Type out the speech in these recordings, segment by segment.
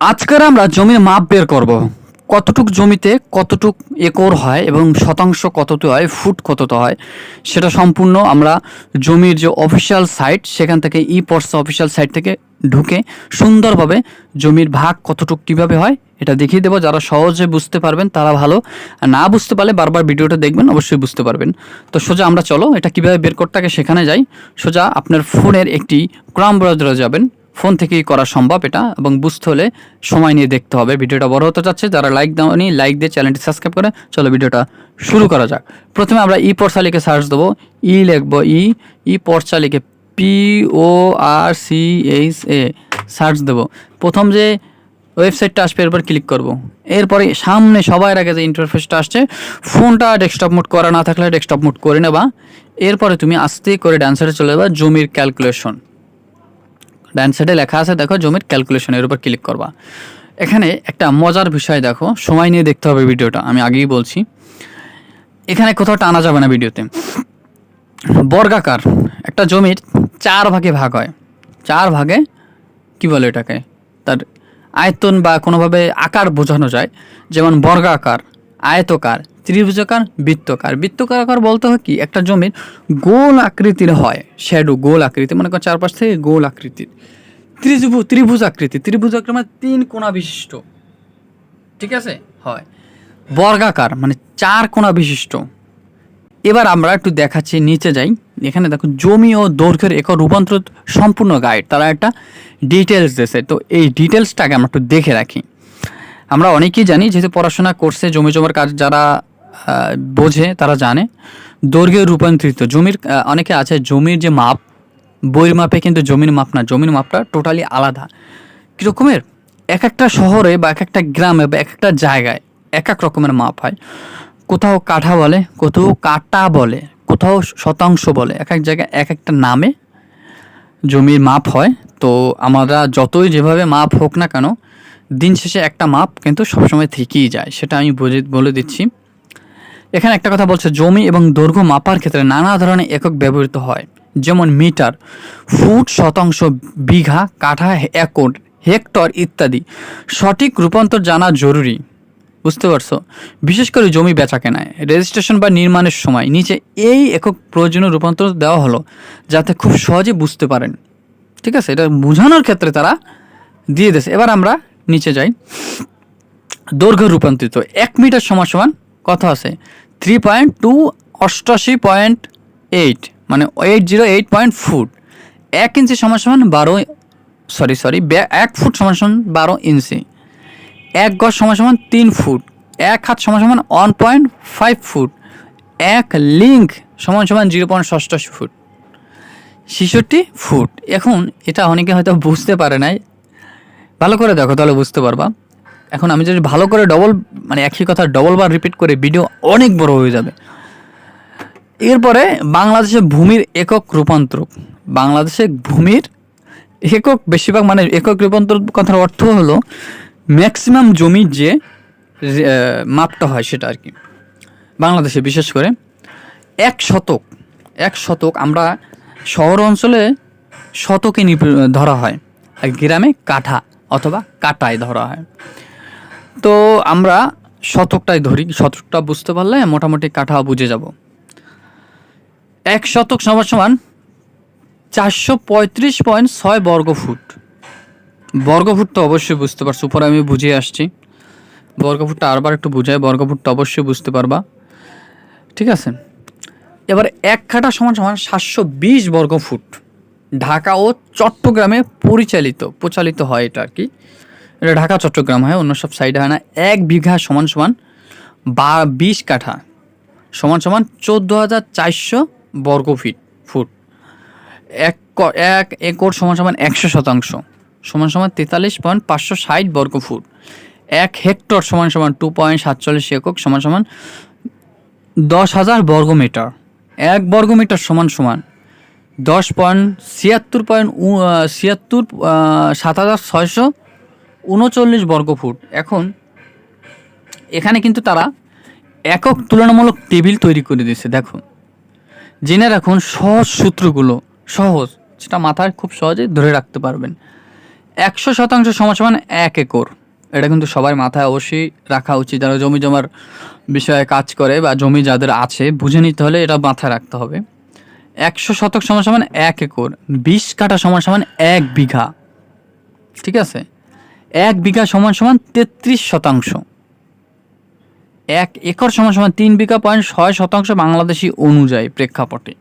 আজকের আমরা জমির মাপ বের করব। কতটুক জমিতে কতটুক একর হয় এবং শতাংশ কততে হয়, ফুট কততে হয়, সেটা সম্পূর্ণ আমরা জমির যে অফিসিয়াল সাইট সেখান থেকে ই পর্স অফিসিয়াল সাইট থেকে ঢুকে সুন্দরভাবে জমির ভাগ কতটুক কীভাবে হয়, এটা দেখিয়ে দেবো। যারা সহজে বুঝতে পারবেন, তারা ভালো। না বুঝতে পারলে বারবার ভিডিওটা দেখবেন, অবশ্যই বুঝতে পারবেন। তো সোজা আমরা চলো, এটা কীভাবে বের করতে সেখানে যাই। সোজা আপনার ফোনের একটি ক্রাম ব্রাউজারে যাবেন। ফোন থেকেই করা সম্ভব এটা এবং বুঝতে হলে সময় নিয়ে দেখতে হবে। ভিডিওটা বড় হতে চাচ্ছে যারা লাইক দেওয়ানি লাইক দিয়ে চ্যানেলটি সাবস্ক্রাইব করে চলো ভিডিওটা শুরু করা যাক। প্রথমে আমরা ই পর্সা লিখে সার্চ দেবো। ই লিখব ই ই পর্সা লিখে P O R C H A search দেবো। প্রথম যে ওয়েবসাইটটা আসবে এরপর ক্লিক করব। এরপরে সামনে সবার আগে যে ইন্টারফেসটা আসছে, ফোনটা ডেস্কটপ মোড করা না থাকলে ডেস্কটপ মোড করে নেবা। এরপরে তুমি আস্তে করে ডান সাইডে চলে যাবা, জমির ক্যালকুলেশন ডান সাইডে লেখা আছে, দেখো, জমির ক্যালকুলেশনের উপর ক্লিক করবা। এখানে একটা মজার বিষয় দেখো, সময় নিয়ে দেখতে হবে ভিডিওটা, আমি আগেই বলছি। এখানে কোথাও টানা যাবে না ভিডিওতে। বর্গাকার, একটা জমির চার ভাগে ভাগ হয়। চার ভাগে, কি বলে এটাকে? তার আয়তন বা কোনোভাবে আকার বোঝানো যায়। যেমন বর্গাকার, আয়তকার ত্রিভুজাকার, বৃত্তকার। বৃত্তকার আকার বলতে হয় কি? একটা জমির গোল আকৃতির হয় শ্যাডো গোল আকৃতি। মনে চারপাশ থেকে গোল আকৃতির। ত্রিভুজ ত্রিভুজ আকৃতি। ত্রিভুজ আকৃতি মানে তিন কোণা বিশিষ্ট। ঠিক আছে? হয়। বর্গাকার মানে চার কোণা বিশিষ্ট। এবার আমরা একটু দেখাচ্ছি, নিচে যাই। এখানে দেখো, জমি ও দৈর্ঘ্যের এক রূপান্তর সম্পূর্ণ গাইড। তারা একটা ডিটেলস দিয়েছে। তো এই ডিটেলসটাকে আমরা একটু দেখে রাখি। আমরা অনেকেই জানি, যেহেতু পড়াশোনা করছে জমি জমার কাজ যারা বোঝে, তারা জানে। দৈর্ঘ্যে রূপান্তরিত জমির অনেকে আছে, জমির যে মাপ, বইয়ের মাপে কিন্তু জমির মাপ না, জমির মাপটা টোটালি আলাদা। কীরকমের? এক একটা শহরে বা এক একটা গ্রামে বা এক একটা জায়গায় এক এক রকমের মাপ হয়। কোথাও কাঠা বলে, কোথাও কাটা বলে, কোথাও শতাংশ বলে, এক এক জায়গায় এক একটা নামে জমির মাপ হয়। তো আমরা যতই যেভাবে মাপ হোক না কেন, দিন শেষে একটা মাপ কিন্তু সবসময় থেকেই যায়, সেটা আমি বলে দিচ্ছি। এখানে একটা কথা বলছে, জমি এবং দৈর্ঘ্য মাপার ক্ষেত্রে নানা ধরনের একক ব্যবহৃত হয়। যেমন মিটার, ফুট শতাংশ বিঘা, কাঠা একর, হেক্টর ইত্যাদি। সঠিক রূপান্তর জানা জরুরি। বুঝতে পারছ? বিশেষ করে জমি বেচা কেনায় রেজিস্ট্রেশন বা নির্মাণের সময় নিচে এই একক প্রয়োজনীয় রূপান্তর দেওয়া হলো, যাতে খুব সহজে বুঝতে পারেন। ঠিক আছে? এটা বোঝানোর ক্ষেত্রে তারা দিয়ে দিয়েছে। এবার আমরা নিচে যাই। দৈর্ঘ্য রূপান্তরিত, এক মিটার সমান সমান কত আছে। থ্রি পয়েন্ট টু অষ্টাশি পয়েন্ট এইট মানে eight zero eight point foot এক ইঞ্চি সমান সমান বারো সরি সরি এক ফুট সমান সমান বারো ইঞ্চি, এক গজ সমান সমান তিন ফুট, এক হাত সমান সমান ওয়ান পয়েন্ট ফাইভ ফুট, এক লিঙ্ক সমান সমান জিরো পয়েন্ট ষষ্টাশি ফুট, ছেষট্টি ফুট। এখন এটা অনেকে হয়তো বুঝতে পারে নাই। ভালো করে দেখো, তাহলে বুঝতে পারবা। এখন আমি যদি ভালো করে ডবল মানে একই কথা ডবল বার রিপিট করে ভিডিও অনেক বড় হয়ে যাবে। এরপরে বাংলাদেশে ভূমির একক রূপান্তর। বাংলাদেশে ভূমির একক, বেশিরভাগ মানে একক রূপান্তর কথার অর্থ হলো ম্যাক্সিমাম জমির যে মাপটা হয় সেটা আর কি। বাংলাদেশে বিশেষ করে এক শতক এক শতক আমরা শহর অঞ্চলে শতকে ধরা হয়। আর গ্রামে কাঠা অথবা কাটায় ধরা হয়। তো আমরা শতকটাই ধরি, শতকটা বুঝতে পারলে মোটামুটি কাঠা বুঝে যাব। এক শতক সমান সমান চারশো পঁয়ত্রিশ পয়েন্ট ছয় বর্গ ফুট বর্গফুট তো অবশ্যই বুঝতে পারছ, উপরে আমি বুঝিয়ে আসছি। বর্গফুটটা আরবার একটু বুঝাই, বর্গফুটটা অবশ্যই বুঝতে পারবা। ঠিক আছে? এবার এক কাঠা সমান সমান সাতশো বিশ বর্গ ফুট ঢাকা ও চট্টগ্রামে পরিচালিত, প্রচালিত হয় এটা আর কি। এটা ঢাকা, চট্টগ্রাম হয়, অন্য সব সাইডে হয় না। এক বিঘা সমান সমান বা বিশ কাঠা সমান সমান চোদ্দ হাজার চারশো বর্গ ফিট, ফুট। এক এক একর সমান সমান একশো শতাংশ, সমান সমান তেতাল্লিশ পয়েন্ট পাঁচশো ষাট বর্গ ফুট। এক হেক্টর সমান সমান টু পয়েন্ট সাতচল্লিশ একক সমান সমান দশ হাজার বর্গ মিটার। এক বর্গ মিটার সমান সমান দশ পয়েন্ট ছিয়াত্তর পয়েন্ট ছিয়াত্তর সাত হাজার ছয়শো উনচল্লিশ বর্গ ফুট। এখন এখানে কিন্তু তারা একক তুলনামূলক টেবিল তৈরি করে দিয়েছে, দেখো। জেনে রাখুন, সহজ সূত্রগুলো, সহজ সেটা মাথায় খুব সহজে ধরে রাখতে পারবেন। একশো শতাংশ সমান এক একর। এটা কিন্তু সবার মাথায় অবশ্যই রাখা উচিত। যারা জমি জমার বিষয়ে কাজ করে বা জমি যাদের আছে, বুঝে নিতে হলে এটা মাথায় রাখতে হবে। একশো শতক সমান সমান এক একর। বিশ কাঠা সমান সমান এক বিঘা। ঠিক আছে? এক বিঘা সমান সমান তেত্রিশ শতাংশ। এক একর সমান সমান তিন বিঘা পয়েন্ট ছয় শতাংশ বাংলাদেশি অনুযায়ী প্রেক্ষাপটে।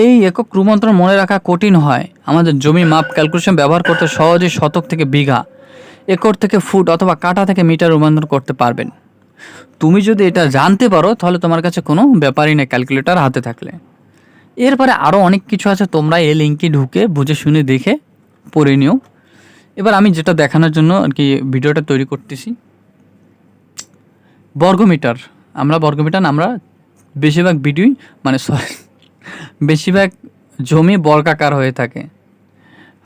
এই একক রূপান্তর মনে রাখা কঠিন হয়। আমাদের জমি মাপ ক্যালকুলেশন ব্যবহার করতে সহজে শতক থেকে বিঘা, একর থেকে ফুট অথবা কাটা থেকে মিটার রূপান্তর করতে পারবেন। তুমি যদি এটা জানতে পারো, তাহলে তোমার কাছে কোনো ব্যাপারই নেই ক্যালকুলেটার হাতে থাকলে। এরপরে আরও অনেক কিছু আছে, তোমরা এই লিঙ্কে ঢুকে বুঝে শুনে দেখে পড়ে নিও। এবার আমি যেটা দেখানোর জন্য আর কি ভিডিওটা তৈরি করতেছি। বর্গমিটার, আমরা বর্গমিটার আমরা বেশিরভাগ ভিডিওই মানে সরি, বেশিরভাগ জমি বর্গাকার হয়ে থাকে।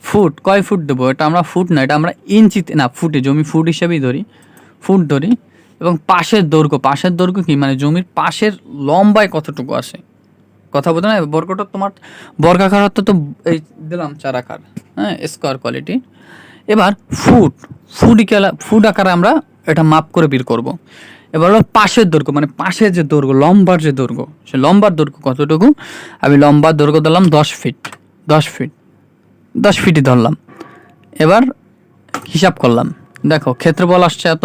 ফুট, কয় ফুট দেবো? এটা আমরা ফুট না, এটা আমরা ইঞ্চিতে, না, ফুটে, জমি ফুট হিসেবেই ধরি, ফুট ধরি। এবং পাশের দৈর্ঘ্য পাশের দৈর্ঘ্য কি? মানে জমির পাশের লম্বায় কতটুকু আসে কথা বলতে না, বর্গটা তোমার বর্গাকার তো এই দিলাম চারাকার হ্যাঁ স্কোয়ার কোয়ালিটি এবার ফুট ফুট ইকালা ফুট আকারে আমরা এটা মাপ করে বের করব। এবার হলো পাশের দৈর্ঘ্য মানে পাশের যে দৈর্ঘ্য, লম্বার যে দৈর্ঘ্য, সে লম্বার দৈর্ঘ্য কতটুকু? আমি লম্বার দৈর্ঘ্য ধরলাম দশ ফিট দশ ফিট দশ ফিটই ধরলাম। এবার হিসাব করলাম। দেখো, ক্ষেত্রফল আসছে এত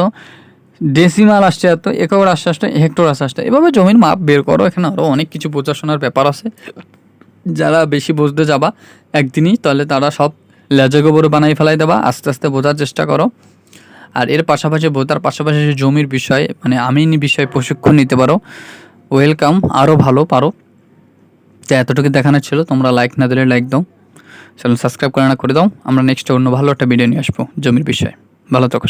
ডেসিমাল আসছে এত একর আসছে আসছে হেক্টর আসছে আসছে, এভাবে জমির মাপ বের করো। এখানে আরও অনেক কিছু বোঝাশোনার ব্যাপার আছে। যারা বেশি বুঝতে যাবা একদিনই, তাহলে তারা সব লেজে গোবর বানাই ফেলাই দেবা, আস্তে আস্তে বোঝার চেষ্টা করো। আর এর পাশাপাশি বোঝার পাশাপাশি জমির বিষয়ে মানে আমিন বিষয়ে প্রশিক্ষণ নিতে পারো। ওয়েলকাম আরও ভালো পারো। তো এতটুকু দেখানো ছিল, তোমরা লাইক না দিলে লাইক দাও। চ্যানেল সাবস্ক্রাইব করে না করে দাও। আমরা নেক্সট অন্য ভালো একটা ভিডিও নিয়ে আসব জমির বিষয়ে। ভালো থাকো